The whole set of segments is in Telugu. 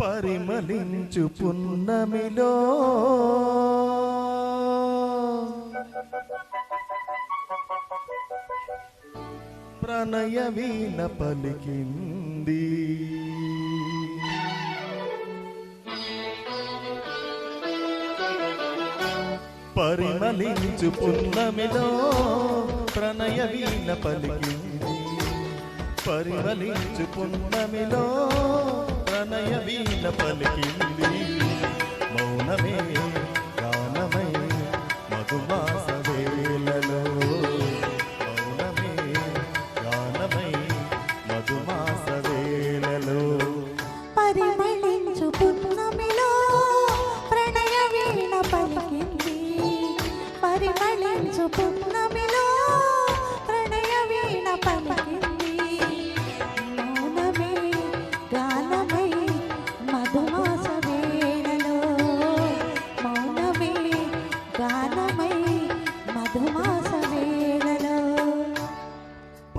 పరిమళించు పున్నమిలో. ప్రణయ వీణ పలికింది. పరిమళించు పున్నమిలో ప్రణయ వీణ పలికింది. పరిమళించు పున్నమిలో ప్రణయ వీణ పలికింది. మౌనమే గానమై మధుమాస వేళలో. మౌనమే గానమై మధుమాస వేళలో. పరిమళించు పున్నమిలో ప్రణయ వీణ పలికింది. పరిమళించు పున్నమిలో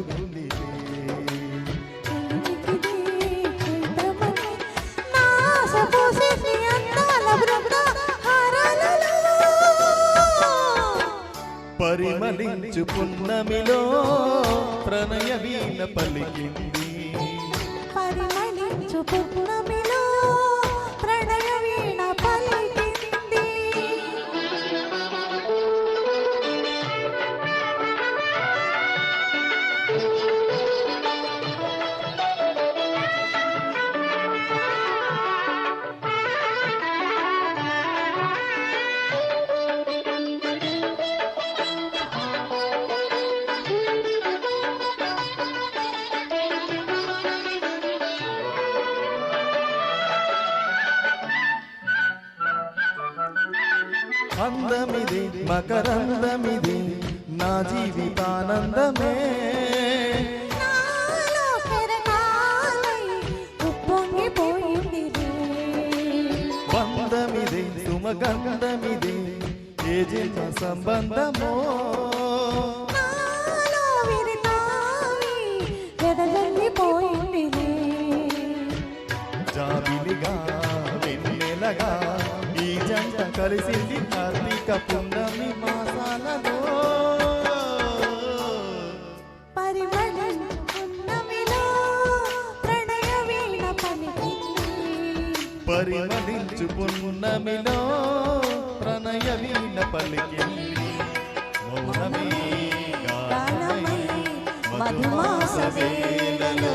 జరుగుతుంది పున్నమిలో ప్రణయ వీణ పలికింది. పరిమళించు పున్నమిలో ప్రణయ అందమిది మకరందమిది నా జీవితానందమే. బంధమిది సుమగంధమిది ఏ జన్మ సంబంధమో కలిసింది కార్తీక పున్నమి మాసాలలో పరిమళించు పున్నమిలో ప్రణయ వీణ పలికింది. పలికింది మౌనమే గానమై మధుమాస వేళలో